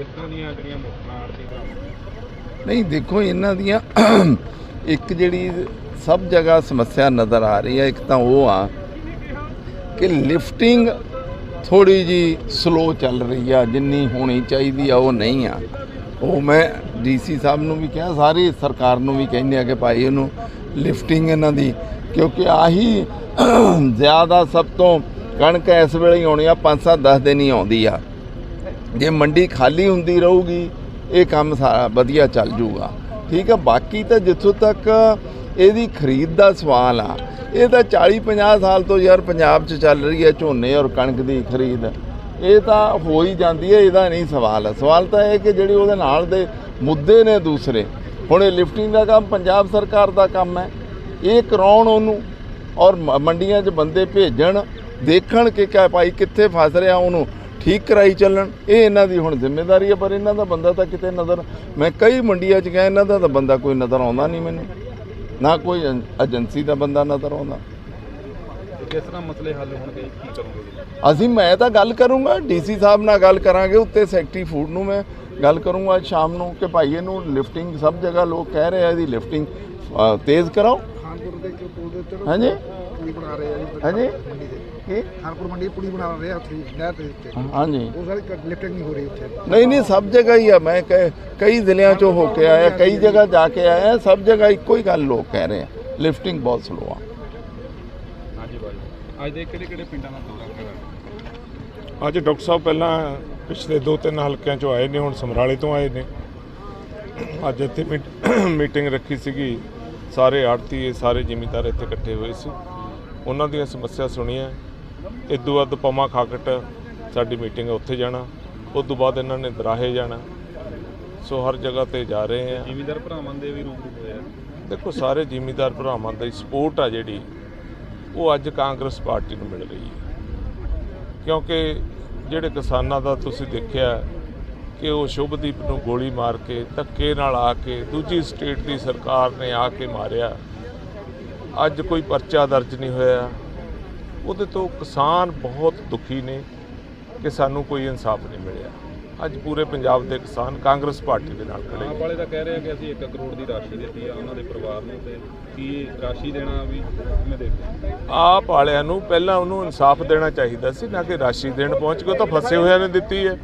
ਕਿਸ ਤਰ੍ਹਾਂ ਦੀਆਂ ਜਿਹੜੀਆਂ ਮੁੱਖਾਂ ਆੜਤੀ ਭਰਾਵਾਂ ਨਹੀਂ, ਦੇਖੋ, ਇਹਨਾਂ ਦੀਆਂ ਇੱਕ ਜਿਹੜੀ ਸਭ ਜਗ੍ਹਾ ਸਮੱਸਿਆ ਨਜ਼ਰ ਆ ਰਹੀ ਹੈ, ਇੱਕ ਤਾਂ ਉਹ ਆ ਕਿ ਲਿਫਟਿੰਗ ਥੋੜੀ ਜੀ ਸਲੋ ਚੱਲ ਰਹੀ ਆ, ਜਿੰਨੀ ਹੋਣੀ ਚਾਹੀਦੀ ਆ, ਉਹ ਨਹੀਂ ਆ। ਉਹ ਮੈਂ ਡੀਸੀ ਸਾਹਿਬ ਨੂੰ ਵੀ ਕਿਹਾ, ਸਾਰੀ ਸਰਕਾਰ ਨੂੰ ਵੀ ਕਹਿੰਦੇ ਆ ਕਿ ਭਾਈ ਇਹਨੂੰ ਲਿਫਟਿੰਗ ਇਹਨਾਂ ਦੀ, ਕਿਉਂਕਿ ਆਹੀ ਜ਼ਿਆਦਾ ਸਭ ਤੋਂ ਕਣਕ ਇਸ ਵੇਲੇ ਹੀ ਆਉਣੀ ਆ 5-7 10 ਦਿਨ ਹੀ ਆਉਂਦੀ ਆ। ਜੇ ਮੰਡੀ ਖਾਲੀ ਹੁੰਦੀ ਰਹੂਗੀ, ਇਹ ਕੰਮ ਸਾਰਾ ਵਧੀਆ ਚੱਲ ਜੂਗਾ। ਠੀਕ ਆ, ਬਾਕੀ ਤਾਂ ਜਿੱਥੋਂ ਤੱਕ ਇਹਦੀ ਖਰੀਦ ਦਾ ਸਵਾਲ ਆ, ਇਹ ਤਾਂ 40 50 ਸਾਲ ਤੋਂ ਯਾਰ ਪੰਜਾਬ 'ਚ ਚੱਲ ਰਹੀ ਹੈ ਝੋਨੇ ਔਰ ਕਣਕ ਦੀ ਖਰੀਦ। ਇਹ ਤਾਂ ਹੋ ਹੀ ਜਾਂਦੀ ਹੈ, ਇਹਦਾ ਨਹੀਂ ਸਵਾਲ ਹੈ ਸਵਾਲ ਤਾਂ ਇਹ ਕਿ ਜਿਹੜੇ ਉਹਦੇ ਨਾਲ ਦੇ ਮੁੱਦੇ ਨੇ ਦੂਸਰੇ। ਹੁਣ ਇਹ ਲਿਫਟਿੰਗ ਦਾ ਕੰਮ ਪੰਜਾਬ ਸਰਕਾਰ ਦਾ ਕੰਮ ਹੈ। ਇਹ ਕਰਾਉਣ ਉਹਨੂੰ ਔਰ ਮੰਡੀਆਂ 'ਚ ਬੰਦੇ ਭੇਜਣ, ਦੇਖਣ ਕਿ ਕਿਆ ਭਾਈ ਕਿੱਥੇ ਫਸ ਰਿਹਾ ਉਹਨੂੰ। ਠੀਕ ਕਰਾਈ ਚੱਲਣ। ਇਹ ਇਹਨਾਂ ਦੀ ਹੁਣ ਜ਼ਿੰਮੇਵਾਰੀ ਹੈ ਪਰ ਇਹਨਾਂ ਦਾ ਬੰਦਾ ਤਾਂ ਕਿਤੇ ਨਜ਼ਰ ਮੈਂ ਕਈ ਮੰਡੀਆਂ 'ਚ ਗਿਆ ਇਹਨਾਂ ਦਾ ਤਾਂ ਬੰਦਾ ਕੋਈ ਨਜ਼ਰ ਆਉਂਦਾ ਨਹੀਂ ਮੈਨੂੰ। ਨਾ ਕੋਈ ਏਜੰ- ਏਜੰਸੀ ਦਾ ਬੰਦਾ ਨਜ਼ਰ ਆਉਂਦਾ। ਕਿਸ ਤਰ੍ਹਾਂ ਮਸਲੇ ਹੱਲ ਹੋਣਗੇ ਕੀ ਕਰੋਗੇ? ਅਸੀਂ ਮੈਂ ਤਾਂ ਗੱਲ ਕਰੂੰਗਾ ਡੀਸੀ ਸਾਹਿਬ ਨਾਲ ਗੱਲ ਕਰਾਂਗੇ ਉੱਤੇ ਸੈਕਟਰੀ ਫੂਡ ਨੂੰ ਮੈਂ ਗੱਲ ਕਰੂੰਗਾ ਅੱਜ ਸ਼ਾਮ ਨੂੰ ਕਿ ਭਾਈ ਇਹਨੂੰ ਲਿਫਟਿੰਗ ਸਭ ਜਗ੍ਹਾ ਲੋਕ ਕਹਿ ਰਹੇ ਆ ਇਹਦੀ ਲਿਫਟਿੰਗ ਤੇਜ਼ ਕਰਾਓ। ਹਾਂਜੀ। ਪੁਲੀ ਬਣਾ ਰਹੇ ਆ ਜੀ ਹਾਂਜੀ? ਮੰਡੀ ਦੇ। ਕੀ? ਖਾਨਪੁਰ ਮੰਡੀ ਪੁਲੀ ਬਣਾ ਰਹੇ ਆ ਉੱਥੇ ਨਹਿਰ ਦੇ ਉੱਤੇ। ਹਾਂਜੀ। ਉਹ ਸਾਰੀ ਲਿਫਟਿੰਗ ਨਹੀਂ ਹੋ ਰਹੀ ਉੱਥੇ। ਨਹੀਂ ਨਹੀਂ ਸਭ ਜਗ੍ਹਾ ਹੀ ਆ। ਮੈਂ ਕਈ ਕਈ ਜ਼ਿਲ੍ਹਿਆਂ ਚੋਂ ਹੋ ਕੇ ਆਇਆ ਕਈ ਜਗ੍ਹਾ ਜਾ ਕੇ ਆਇਆ ਸਭ ਜਗ੍ਹਾ ਇੱਕੋ ਹੀ ਗੱਲ ਲੋਕ ਕਹਿ ਰਹੇ ਆ। ਲਿਫਟਿੰਗ ਬਹੁਤ ਸਲੋ ਆ। ਹਾਂਜੀ ਬਾਈ ਅੱਜ ਦੇ ਕਿਹੜੇ ਕਿਹੜੇ ਪਿੰਡਾਂ ਦਾ ਦੌਰਾ ਕਰਾਂਗੇ ਅੱਜ ਡਾਕਟਰ ਸਾਹਿਬ ਪਹਿਲਾਂ ਪਿਛਲੇ ਦੋ ਤਿੰਨ ਹਲਕਿਆਂ ਚੋਂ ਆਏ ਨੇ ਹੁਣ ਸਮਰਾਲੇ ਤੋਂ ਆਏ ਨੇ। ਅੱਜ ਇੱਥੇ ਮੀਟ- ਮੀਟਿੰਗ ਰੱਖੀ ਸੀਗੀ। ਸਾਰੇ ਆੜਤੀ ਸਾਰੇ ਜ਼ਿਮੀਂਦਾਰ ਇੱਥੇ ਇਕੱਠੇ ਹੋਏ ਸੀ। ਉਹਨਾਂ ਦੀਆਂ ਸਮੱਸਿਆ ਸੁਣੀਆਂ। ਇਦੋਂ ਬਾਅਦ ਪਮਾ ਖਾਕਟ ਸਾਡੀ ਮੀਟਿੰਗ ਹੈ ਉੱਥੇ ਜਾਣਾ। ਉਸ ਤੋਂ ਬਾਅਦ ਇਹਨਾਂ ਨੇ ਦਰਾਹੇ ਜਾਣਾ। ਸੋ ਹਰ ਜਗ੍ਹਾ ਤੇ ਜਾ ਰਹੇ ਆ। ਜ਼ਿਮੀਂਦਾਰ ਭਰਾਵਾਂ ਦੇ ਵੀ ਰੂਬਰੂ ਹੋਏ ਆ। ਦੇਖੋ ਸਾਰੇ ਜ਼ਿਮੀਂਦਾਰ ਭਰਾਵਾਂ ਦੀ ਸਪੋਰਟ ਆ ਜਿਹੜੀ ਉਹ ਅੱਜ ਕਾਂਗਰਸ ਪਾਰਟੀ ਨੂੰ ਮਿਲ ਰਹੀ ਹੈ। ਕਿਉਂਕਿ ਜਿਹੜੇ ਕਿਸਾਨਾਂ ਦਾ ਤੁਸੀਂ ਦੇਖਿਆ ਕਿ ਉਹ ਸ਼ੁਭਦੀਪ ਨੂੰ ਗੋਲੀ ਮਾਰ ਕੇ ਧੱਕੇ ਨਾਲ ਆ ਕੇ ਦੂਜੀ ਸਟੇਟ ਦੀ ਸਰਕਾਰ ਨੇ ਆ ਕੇ ਮਾਰਿਆ। ਅੱਜ ਕੋਈ ਪਰਚਾ ਦਰਜ ਨਹੀਂ ਹੋਇਆ। ਉਹਦੇ ਤੋਂ ਕਿਸਾਨ ਬਹੁਤ ਦੁਖੀ ਨੇ ਕਿ ਸਾਨੂੰ ਕੋਈ ਇਨਸਾਫ ਨਹੀਂ ਮਿਲਿਆ। ਅੱਜ ਪੂਰੇ ਪੰਜਾਬ ਦੇ ਕਿਸਾਨ ਕਾਂਗਰਸ ਪਾਰਟੀ ਦੇ ਨਾਲ ਖੜੇ। ਆਪ ਵਾਲੇ ਤਾਂ ਕਹਿ ਰਹੇ ਆ ਕਿ ਅਸੀਂ 1 ਕਰੋੜ ਦੀ ਰਾਸ਼ੀ ਦਿੱਤੀ ਆ ਉਹਨਾਂ ਦੇ ਪਰਿਵਾਰ ਨੂੰ ਤੇ ਕੀ ਰਾਸ਼ੀ ਦੇਣਾ ਵੀ ਕਿਵੇਂ ਦੇਖਦੇ? ਆਪ ਵਾਲਿਆਂ ਨੂੰ ਪਹਿਲਾਂ ਉਹਨੂੰ ਇਨਸਾਫ ਦੇਣਾ ਚਾਹੀਦਾ ਸੀ ਨਾ ਕਿ ਰਾਸ਼ੀ ਦੇਣ ਪਹੁੰਚ ਕੇ ਤਾਂ ਫਸੇ ਹੋਇਆਂ ਨੇ ਦਿੱਤੀ ਹੈ।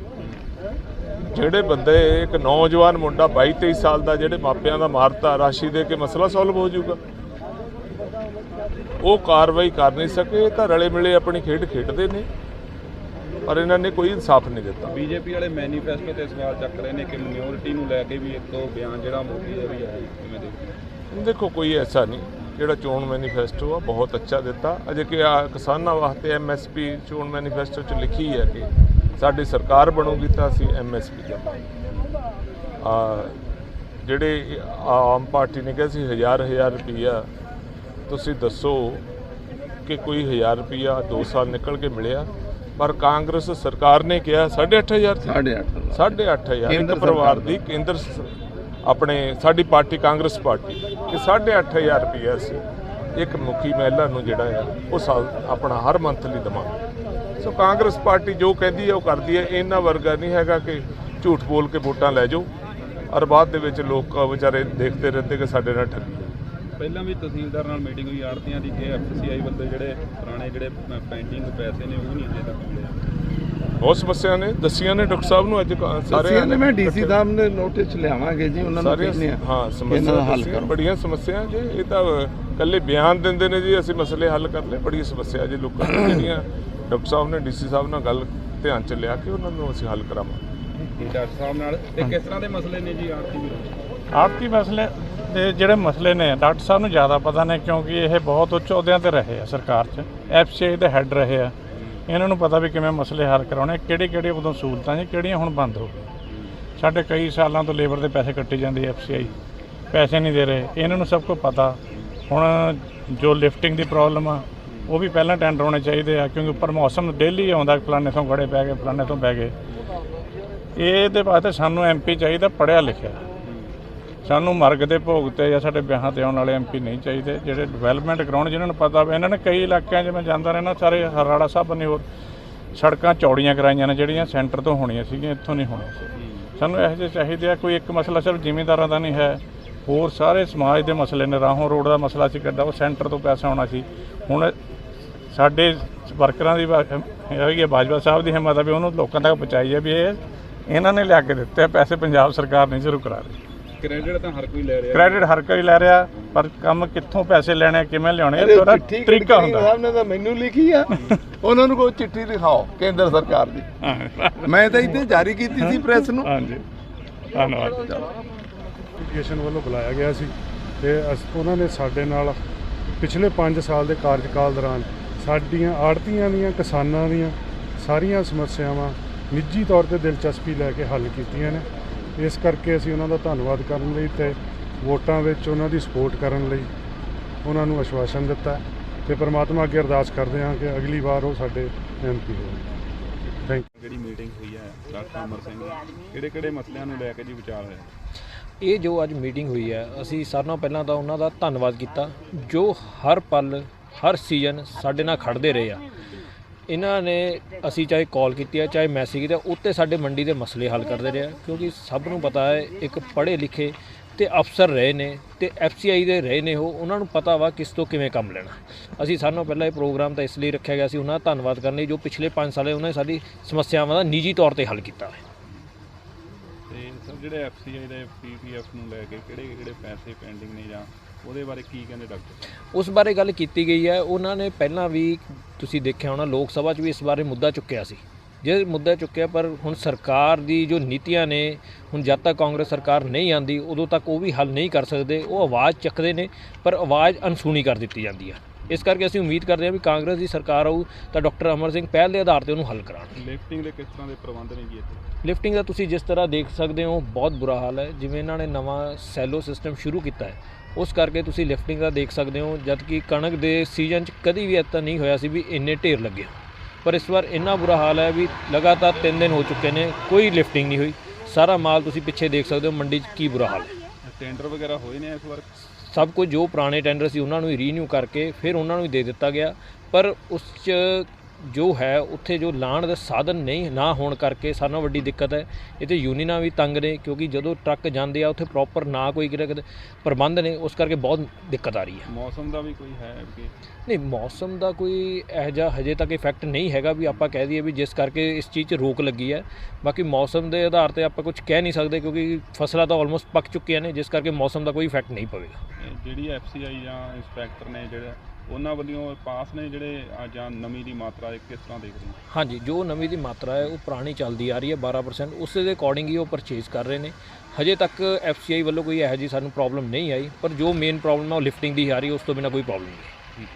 ਜਿਹੜੇ ਬੰਦੇ ਇੱਕ ਨੌਜਵਾਨ ਮੁੰਡਾ 22 23 ਸਾਲ ਦਾ ਜਿਹੜੇ ਮਾਪਿਆਂ ਦਾ ਮਾਰਤਾ ਰਾਸ਼ੀ ਦੇ ਕੇ ਮਸਲਾ ਸੋਲਵ ਹੋ ਜਾਊਗਾ। ਉਹ ਕਾਰਵਾਈ ਕਰ ਨਹੀਂ ਸਕੇ ਤਾਂ ਰਲੇ ਮਿਲੇ ਆਪਣੀ ਖੇਡ ਖੇਡਦੇ ਨੇ ਪਰ ਇਹਨਾਂ ਨੇ ਕੋਈ ਇਨਸਾਫ ਨਹੀਂ ਦਿੱਤਾ। ਬੀਜੇਪੀ ਵਾਲੇ ਮੈਨੀਫੈਸਟੋ ਤੇ ਸਵਾਲ ਚੱਕ ਰਹੇ ਨੇ ਕਿ ਮਿਨੋਰਿਟੀ ਨੂੰ ਲੈ ਕੇ ਵੀ ਇੱਕ ਦੋ ਬਿਆਨ ਜਿਹੜਾ ਮੋਦੀ ਦਾ ਵੀ ਆਇਆ ਕਿਵੇਂ ਦੇਖਦੇ? ਦੇਖੋ ਕੋਈ ਐਸਾ ਨਹੀਂ ਜਿਹੜਾ ਚੋਣ ਮੈਨੀਫੈਸਟੋ ਆ ਬਹੁਤ ਅੱਛਾ ਦਿੱਤਾ। ਅਜੇ ਕਿ ਆ ਕਿਸਾਨਾਂ ਵਾਸਤੇ ਐਮਐਸਪੀ ਚੋਣ ਮੈਨੀਫੈਸਟੋ 'ਚ ਲਿਖੀ ਹੈ ਕਿ ਸਾਡੀ ਸਰਕਾਰ ਬਣੂਗੀ ਤਾਂ ਅਸੀਂ ਐਮਐਸਪੀ ਦੇਵਾਂਗੇ ਆ ਜਿਹੜੇ ਆਮ ਪਾਰਟੀ ਨੇ ਕਿਹਾ ਸੀ ਹਜ਼ਾਰ ਹਜ਼ਾਰ ਰੁਪਈਆ ਤੁਸੀਂ ਦੱਸੋ ਕਿ ਕੋਈ ਹਜ਼ਾਰ ਰੁਪਈਆ 2 ਸਾਲ ਨਿਕਲ ਕੇ ਮਿਲਿਆ ਪਰ ਕਾਂਗਰਸ ਸਰਕਾਰ ਨੇ ਕਿਹਾ 8500 ਸੀ। 8.5 ਸਾਢੇ ਅੱਠ ਹਜ਼ਾਰ। ਇੱਕ ਕੇਂਦਰ ਪਰਿਵਾਰ ਦੀ ਕੇਂਦਰ ਆਪਣੇ ਸਾਡੀ ਪਾਰਟੀ ਕਾਂਗਰਸ ਪਾਰਟੀ ਕਿ ਸਾਢੇ ਅੱਠ ਹਜ਼ਾਰ ਰੁਪਇਆ ਸੀ। ਇੱਕ ਮੁਖੀ ਮਹਿਲਾ ਨੂੰ ਜਿਹੜਾ ਆ ਉਹ ਸਾਲ ਆਪਣਾ ਹਰ ਮੰਥਲੀ ਦਵਾਂਗੇ ਸੋ ਕਾਂਗਰਸ ਪਾਰਟੀ ਜੋ ਕਹਿੰਦੀ ਹੈ ਉਹ ਕਰਦੀ ਹੈ ਇਹਨਾਂ ਵਰਗਾ ਨਹੀਂ ਹੈਗਾ ਕਿ ਝੂਠ ਬੋਲ ਕੇ ਵੋਟਾਂ ਲੈ ਜਾਓ। ਔਰ ਬਾਅਦ ਦੇ ਵਿੱਚ ਲੋਕ ਵਿਚਾਰੇ ਦੇਖਦੇ ਰਹਿੰਦੇ ਕਿ ਸਾਡੇ ਨਾਲ ਠੱਗੀ। ਪਹਿਲਾਂ ਵੀ ਤਹਿਸੀਲਦਾਰ ਨਾਲ ਮੀਟਿੰਗ ਹੋਈ ਆੜਤੀਆਂ ਦੀ ਕਿ ਐਫਸੀਆਈ ਵੱਲੋਂ ਜਿਹੜੇ ਪੁਰਾਣੇ ਜਿਹੜੇ ਪੈਂਡਿੰਗ ਪੈਸੇ ਨੇ ਉਹ ਨਹੀਂ ਅਜੇ ਤੱਕ ਮਿਲੇ। ਬਹੁਤ ਸਮੱਸਿਆ ਨੇ। ਦੱਸੀਆਂ ਨੇ ਡਾਕਟਰ ਸਾਹਿਬ ਨੂੰ ਅੱਜ ਸਾਰੇ ਸਾਰਿਆਂ ਨੇ ਮੈਂ ਡੀਸੀ ਸਾਹਿਬ ਨੇ ਨੋਟਿਸ ਲਿਆਵਾਂਗੇ ਜੀ ਉਹਨਾਂ ਨੂੰ ਕਹਿੰਦੇ ਆ ਹਾਂ ਸਮੱਸਿਆ ਦਾ ਹੱਲ ਕਰੋ। ਬੜੀਆਂ ਸਮੱਸਿਆ ਜੀ ਇਹ ਤਾਂ ਕੱਲੇ ਬਿਆਨ ਦਿੰਦੇ ਨੇ ਜੀ ਅਸੀਂ ਮਸਲੇ ਹੱਲ ਕਰ ਲਏ। ਬੜੀ ਸਮੱਸਿਆ ਜੀ ਲੋਕਾਂ ਦੀ ਜਿਹੜੀਆਂ ਡਾਕਟਰ ਸਾਹਿਬ ਨੇ ਡੀਸੀ ਸਾਹਿਬ ਨਾਲ ਗੱਲ ਧਿਆਨ ਚ ਲਿਆ ਕਿ ਉਹਨਾਂ ਨੂੰ ਅਸੀਂ ਹੱਲ ਕਰਾਵਾਂਗੇ। ਡਾਕਟਰ ਸਾਹਿਬ ਨਾਲ ਤੇ ਕਿਸ ਤਰ੍ਹਾਂ ਦੇ ਮਸਲੇ ਨੇ ਜੀ ਆੜਤੀ ਵੀ ਆਰਥਿਕ ਮਸਲੇ ਇਹ ਜਿਹੜੇ ਮਸਲੇ ਨੇ, ਡਾਕਟਰ ਸਾਹਿਬ ਨੂੰ ਜ਼ਿਆਦਾ ਪਤਾ ਨੇ ਕਿਉਂਕਿ ਇਹ ਬਹੁਤ ਉੱਚ ਅਹੁਦਿਆਂ ਤੇ ਰਹੇ ਆ ਸਰਕਾਰ 'ਚ। ਐਫਸੀਆਈ ਦੇ ਹੈੱਡ ਰਹੇ ਆ। ਇਹਨਾਂ ਨੂੰ ਪਤਾ ਵੀ ਕਿਵੇਂ ਮਸਲੇ ਹੱਲ ਕਰਾਉਣੇ ਕਿਹੜੀ ਕਿਹੜੀ ਉਦੋਂ ਸਹੂਲਤਾਂ ਜੀ ਕਿਹੜੀਆਂ ਹੁਣ ਬੰਦ ਹੋ ਗਈਆਂ। ਸਾਡੇ ਕਈ ਸਾਲਾਂ ਤੋਂ ਲੇਬਰ ਦੇ ਪੈਸੇ ਕੱਟੇ ਜਾਂਦੇ ਐਫਸੀਆਈ। ਪੈਸੇ ਨਹੀਂ ਦੇ ਰਹੇ। ਇਹਨਾਂ ਨੂੰ ਸਭ ਕੁਝ ਪਤਾ। ਹੁਣ ਜੋ ਲਿਫਟਿੰਗ ਦੀ ਪ੍ਰੋਬਲਮ ਆ, ਉਹ ਵੀ ਪਹਿਲਾਂ ਟੈਂਡਰ ਹੋਣੇ ਚਾਹੀਦੇ ਆ, ਕਿਉਂਕਿ ਉੱਪਰ ਮੌਸਮ ਡੇਲੀ ਆਉਂਦਾ, ਫਲਾਣੇ ਤੋਂ ਗੜੇ ਪੈ ਗਏ, ਫਲਾਣੇ ਤੋਂ ਪੈ ਗਏ। ਇਹਦੇ ਵਾਸਤੇ ਸਾਨੂੰ ਐਮਪੀ ਚਾਹੀਦਾ ਪੜਿਆ ਲਿਖਿਆ। ਸਾਨੂੰ ਮਰਗ ਦੇ ਭੋਗ ਤੇ ਜਾਂ ਸਾਡੇ ਵਿਆਹਾਂ ਤੇ ਆਉਣ ਵਾਲੇ ਐਮਪੀ ਨਹੀਂ ਚਾਹੀਦੇ। ਜਿਹੜੇ ਡਿਵੈਲਪਮੈਂਟ ਕਰਾਉਣ, ਜਿਨ੍ਹਾਂ ਨੂੰ ਪਤਾ, ਇਹਨਾਂ ਨੇ ਕਈ ਇਲਾਕਿਆਂ 'ਚ ਮੈਂ ਜਾਂਦਾ ਰਹਿਣਾ ਸਾਰੇ ਹਰਾੜਾ ਸਾਹਿਬ ਨੇ ਹੋਰ ਸੜਕਾਂ ਚੌੜੀਆਂ ਕਰਾਈਆਂ ਨੇ, ਜਿਹੜੀਆਂ ਸੈਂਟਰ ਤੋਂ ਹੋਣੀਆਂ ਸੀਗੀਆਂ, ਇੱਥੋਂ ਨਹੀਂ ਹੋਣੀਆਂ ਸੀ। ਸਾਨੂੰ ਇਹੋ ਜਿਹੇ ਚਾਹੀਦੇ ਆ, ਕੋਈ ਇੱਕ ਮਸਲਾ ਸਿਰਫ ਜ਼ਿਮੀਂਦਾਰਾਂ ਦਾ ਨਹੀਂ ਹੈ, ਹੋਰ ਸਾਰੇ ਸਮਾਜ ਦੇ ਮਸਲੇ ਨੇ, ਰਾਹੋਂ ਰੋਡ ਦਾ ਮਸਲਾ ਸੀ ਕੱਢਾ ਉਹ ਸੈਂਟਰ ਤੋਂ ਪੈਸਾ ਆਉਣਾ ਸੀ। ਹੁਣ ਸਾਡੇ ਵਰਕਰਾਂ ਦੀ ਹੈਗੀ ਹੈ ਬਾਜਵਾ ਸਾਹਿਬ ਦੀ ਹਿੰਮਤ ਆ ਵੀ ਉਹਨੂੰ ਲੋਕਾਂ ਤੱਕ ਪਹੁੰਚਾਈ ਹੈ ਵੀ ਇਹ ਇਹਨਾਂ ਨੇ ਲਿਆ ਕੇ ਦਿੱਤੇ ਪੈਸੇ ਪੰਜਾਬ ਸਰਕਾਰ ਨਹੀਂ ਸ਼ੁਰੂ ਕਰਾ ਰਹੀ ਕ੍ਰੈਡਿਟ ਤਾਂ ਹਰ ਕੋਈ ਲੈ ਰਿਹਾ। ਕ੍ਰੈਡਿਟ ਹਰ ਕੋਈ ਲੈ ਰਿਹਾ ਪਰ ਕੰਮ ਕਿੱਥੋਂ ਪੈਸੇ ਲੈਣੇ ਕਿਵੇਂ ਲਿਆਉਣੇ ਇਹ ਥੋੜਾ ਤਰੀਕਾ ਹੁੰਦਾ। ਸਾਹਿਬ ਨੇ ਤਾਂ ਮੈਨੂੰ ਲਿਖੀ ਆ। ਉਹਨਾਂ ਨੂੰ ਕੋਈ ਚਿੱਠੀ ਦਿਖਾਓ ਕੇਂਦਰ ਸਰਕਾਰ ਦੀ। ਮੈਂ ਤਾਂ ਇੱਥੇ ਜਾਰੀ ਕੀਤੀ ਸੀ ਪ੍ਰੈਸ ਨੂੰ। ਹਾਂਜੀ। ਧੰਨਵਾਦ। ਐਜੂਕੇਸ਼ਨ ਵੱਲੋਂ ਬੁਲਾਇਆ ਗਿਆ ਸੀ ਤੇ ਅਸ- ਉਹਨਾਂ ਨੇ ਸਾਡੇ ਨਾਲ ਪਿਛਲੇ 5 ਸਾਲ ਦੇ ਕਾਰਜਕਾਲ ਦੌਰਾਨ ਸਾਡੀਆਂ ਆੜਤੀਆਂ ਦੀਆਂ ਕਿਸਾਨਾਂ ਦੀਆਂ ਸਾਰੀਆਂ ਸਮੱਸਿਆਵਾਂ ਨਿੱਜੀ ਤੌਰ ਤੇ ਦਿਲਚਸਪੀ ਲੈ ਕੇ ਹੱਲ ਕੀਤੀਆਂ ਨੇ। ਇਸ ਕਰਕੇ ਅਸੀਂ ਉਹਨਾਂ ਦਾ ਧੰਨਵਾਦ ਕਰਨ ਲਈ ਤੇ ਵੋਟਾਂ ਵਿੱਚ ਉਹਨਾਂ ਦੀ ਸਪੋਰਟ ਕਰਨ ਲਈ ਉਹਨਾਂ ਨੂੰ ਆਸ਼ਵਾਸਨ ਦਿੱਤਾ ਤੇ ਪ੍ਰਮਾਤਮਾ ਅੱਗੇ ਅਰਦਾਸ ਕਰਦੇ ਹਾਂ ਕਿ ਅਗਲੀ ਵਾਰ ਉਹ ਸਾਡੇ ਐਮਪੀ ਹੋਣ। ਥੈਂਕ ਜਿਹੜੀ ਮੀਟਿੰਗ ਹੋਈ ਹੈ? ਡਾਕਟਰ ਅਮਰ ਸਿੰਘ ਕਿਹੜੇ ਕਿਹੜੇ ਮਸਲਿਆਂ ਨੂੰ ਲੈ ਕੇ ਜੀ ਵਿਚਾਰ ਹੋਇਆ? ਇਹ ਜੋ ਅੱਜ ਮੀਟਿੰਗ ਹੋਈ ਹੈ ਅਸੀਂ ਸਾਰਿਆਂ ਨਾਲੋਂ ਪਹਿਲਾਂ ਤਾਂ ਉਹਨਾਂ ਦਾ ਧੰਨਵਾਦ ਕੀਤਾ। ਜੋ ਹਰ ਪਲ ਹਰ ਸੀਜ਼ਨ ਸਾਡੇ ਨਾਲ ਖੜਦੇ ਰਹੇ ਆ। ਇਹਨਾਂ ਨੇ ਅਸੀਂ ਚਾਹੇ ਕਾਲ ਕੀਤੀ ਹੈ ਚਾਹੇ ਮੈਸੇਜ ਕੀਤਾ ਉੱਤੇ ਸਾਡੇ ਮੰਡੀ ਦੇ ਮਸਲੇ ਹੱਲ ਕਰਦੇ ਰਹੇ ਕਿਉਂਕਿ ਸਭ ਨੂੰ ਪਤਾ ਹੈ, ਇੱਕ ਪੜ੍ਹੇ ਲਿਖੇ ਤੇ ਅਫਸਰ ਰਹੇ ਨੇ ਤੇ ਐਫਸੀਆਈ ਦੇ ਰਹੇ ਨੇ ਉਹ, ਉਹਨਾਂ ਨੂੰ ਪਤਾ ਵਾ ਕਿਸ ਤੋਂ ਕਿਵੇਂ ਕੰਮ ਲੈਣਾ। ਅਸੀਂ ਸਾਨੂੰ ਪਹਿਲਾਂ ਇਹ ਪ੍ਰੋਗਰਾਮ ਤਾਂ ਇਸ ਲਈ ਰੱਖਿਆ ਗਿਆ ਸੀ, ਉਹਨਾਂ ਦਾ ਧੰਨਵਾਦ ਕਰਨ ਲਈ ਜੋ ਪਿਛਲੇ 5 ਸਾਲੇ ਉਹਨਾਂ ਨੇ ਸਾਡੀ ਸਮੱਸਿਆਵਾਂ ਦਾ ਨਿੱਜੀ ਤੌਰ ਤੇ ਹੱਲ ਕੀਤਾ। ਹੈ ਤੇ ਜਿਹੜੇ ਐਫਸੀਆਈ ਦੇ ਪੀਪੀਐਫ ਨੂੰ ਲੈ ਕੇ ਕਿਹੜੇ ਕਿਹੜੇ ਪੈਸੇ ਪੈਂਡਿੰਗ ਨੇ ਜਾਂ ਉਹਦੇ ਬਾਰੇ ਕੀ ਕਹਿੰਦੇ ਡਾਕਟਰ ਉਸ ਬਾਰੇ ਗੱਲ ਕੀਤੀ ਗਈ ਹੈ। ਉਹਨਾਂ ਨੇ ਪਹਿਲਾਂ ਵੀ ਤੁਸੀਂ ਦੇਖਿਆ ਹੋਣਾ, ਲੋਕ ਸਭਾ 'ਚ ਵੀ ਇਸ ਬਾਰੇ ਮੁੱਦਾ ਚੁੱਕਿਆ ਸੀ। ਜੇ ਮੁੱਦਾ ਚੁੱਕਿਆ, ਪਰ ਹੁਣ ਸਰਕਾਰ ਦੀ ਜੋ ਨੀਤੀਆਂ ਨੇ, ਹੁਣ ਜਦ ਤੱਕ ਕਾਂਗਰਸ ਸਰਕਾਰ ਨਹੀਂ ਆਂਦੀ, ਉਦੋਂ ਤੱਕ ਉਹ ਵੀ ਹੱਲ ਨਹੀਂ ਕਰ ਸਕਦੇ। ਉਹ ਆਵਾਜ਼ ਚੱਕਦੇ ਨੇ, ਪਰ ਆਵਾਜ਼ ਅਨਸੂਣੀ ਕਰ ਦਿੱਤੀ ਜਾਂਦੀ ਆ। ਇਸ ਕਰਕੇ ਅਸੀਂ ਉਮੀਦ ਕਰਦੇ ਹਾਂ ਵੀ ਕਾਂਗਰਸ ਦੀ ਸਰਕਾਰ ਆਊ ਤਾਂ ਡਾਕਟਰ ਅਮਰ ਸਿੰਘ ਪਹਿਲ ਦੇ ਆਧਾਰ ਤੇ ਉਹਨੂੰ ਹੱਲ ਕਰਾਉਣ। ਲਿਫਟਿੰਗ ਦੇ ਕਿਸ ਤਰ੍ਹਾਂ ਦੇ ਪ੍ਰਬੰਧ ਨੇ ਜੀ ਇੱਥੇ? ਲਿਫਟਿੰਗ ਦਾ ਤੁਸੀਂ ਜਿਸ ਤਰ੍ਹਾਂ ਦੇਖ ਸਕਦੇ ਹੋ ਬਹੁਤ ਬੁਰਾ ਹਾਲ ਹੈ। ਜਿਵੇਂ ਇਹਨਾਂ ਨੇ ਨਵਾਂ ਸੈਲੋ ਸਿਸਟਮ ਸ਼ੁਰੂ ਕੀਤਾ ਹੈ। ਉਸ ਕਰਕੇ ਤੁਸੀਂ ਲਿਫਟਿੰਗ ਦਾ ਦੇਖ ਸਕਦੇ ਹੋ ਜਦ ਕਿ ਕਣਕ ਦੇ ਸੀਜ਼ਨ 'ਚ ਕਦੀ ਵੀ ਇੱਦਾਂ ਨਹੀਂ ਹੋਇਆ ਸੀ ਵੀ ਇੰਨੇ ਢੇਰ ਲੱਗੇ। ਪਰ ਇਸ ਵਾਰ ਇੰਨਾ ਬੁਰਾ ਹਾਲ ਹੈ ਵੀ ਲਗਾਤਾਰ 3 ਦਿਨ ਹੋ ਚੁੱਕੇ ਨੇ ਕੋਈ ਲਿਫਟਿੰਗ ਨਹੀਂ ਹੋਈ। ਸਾਰਾ ਮਾਲ ਤੁਸੀਂ ਪਿੱਛੇ ਦੇਖ ਸਕਦੇ ਹੋ ਮੰਡੀ 'ਚ ਕੀ ਬੁਰਾ ਹਾਲ ਹੈ। ਟੈਂਡਰ ਵਗੈਰਾ ਹੋਏ ਨੇ ਇਸ ਵਾਰ? ਸਭ ਕੁਝ ਜੋ ਪੁਰਾਣੇ ਟੈਂਡਰ ਸੀ ਉਹਨਾਂ ਨੂੰ ਹੀ ਰੀਨਿਊ ਕਰਕੇ ਫਿਰ ਉਹਨਾਂ ਨੂੰ ਹੀ ਦੇ ਦਿੱਤਾ ਗਿਆ। ਪਰ ਉਸ 'ਚ ਜੋ ਹੈ ਉੱਥੇ ਜੋ ਲਾਣ ਦੇ ਸਾਧਨ ਨਹੀਂ ਨਾ ਹੋਣ ਕਰਕੇ ਨਾਲੋਂ ਵੱਡੀ ਦਿੱਕਤ ਹੈ। ਤੇ ਯੂਨੀਅਨਾਂ ਵੀ ਤੰਗ ਨੇ ਕਿਉਂਕਿ ਜਦੋਂ ਟਰੱਕ ਜਾਂਦੇ ਆ ਉੱਥੇ ਪ੍ਰੋਪਰ ਨਾ ਕੋਈ ਕਿਤੇ ਪ੍ਰਬੰਧ ਨੇ ਉਸ ਕਰਕੇ ਬਹੁਤ ਦਿੱਕਤ ਆ ਰਹੀ ਹੈ। ਮੌਸਮ ਦਾ ਵੀ ਕੋਈ ਹੈ ਕਿ ਨਹੀਂ ਮੌਸਮ ਦਾ ਕੋਈ ਇਹੋ ਜਿਹਾ ਹਜੇ ਤੱਕ ਇਫੈਕਟ ਨਹੀਂ ਹੈਗਾ ਵੀ ਆਪਾਂ ਕਹਿ ਦਈਏ ਵੀ ਜਿਸ ਕਰਕੇ ਇਸ ਚੀਜ਼ 'ਚ ਰੋਕ ਲੱਗੀ ਹੈ। ਬਾਕੀ ਮੌਸਮ ਦੇ ਆਧਾਰ ਤੇ ਆਪਾਂ ਕੁਝ ਕਹਿ ਨਹੀਂ ਸਕਦੇ ਕਿਉਂਕਿ ਫਸਲਾਂ ਤਾਂ ਆਲਮੋਸਟ ਪੱਕ ਚੁੱਕੀਆਂ ਨੇ ਜਿਸ ਕਰਕੇ ਮੌਸਮ ਦਾ ਕੋਈ ਇਫੈਕਟ ਨਹੀਂ ਪਵੇਗਾ। ਜਿਹੜੀ ਐਫਸੀਆਈ ਜਾਂ ਇੰਸਪੈਕਟਰ ਨੇ ਜਿਹੜੇ ਉਹਨਾਂ ਵੱਲੋਂ ਪਾਸ ਨੇ ਜਿਹੜੇ ਆ ਜਾਂ ਨਮੀ ਦੀ ਮਾਤਰਾ ਇਹ ਕਿਸ ਤਰ੍ਹਾਂ ਦੇਖਦੇ ਹੋ? ਹਾਂਜੀ ਜੋ ਨਵੀਂ ਦੀ ਮਾਤਰਾ ਹੈ ਉਹ ਪੁਰਾਣੀ ਚੱਲਦੀ ਆ ਰਹੀ ਹੈ 12% ਉਸੇ ਦੇ ਅਕੋਰਡਿੰਗ ਹੀ ਉਹ ਪਰਚੇਜ਼ ਕਰ ਰਹੇ ਨੇ। ਹਜੇ ਤੱਕ ਐਫਸੀਆਈ ਵੱਲੋਂ ਕੋਈ ਇਹੋ ਜਿਹੀ ਸਾਨੂੰ ਪ੍ਰੋਬਲਮ ਨਹੀਂ ਆਈ ਪਰ ਜੋ ਮੇਨ ਪ੍ਰੋਬਲਮ ਹੈ ਉਹ ਲਿਫਟਿੰਗ ਦੀ ਆ ਰਹੀ ਉਸ ਤੋਂ ਬਿਨਾ ਕੋਈ ਪ੍ਰੋਬਲਮ ਨਹੀਂ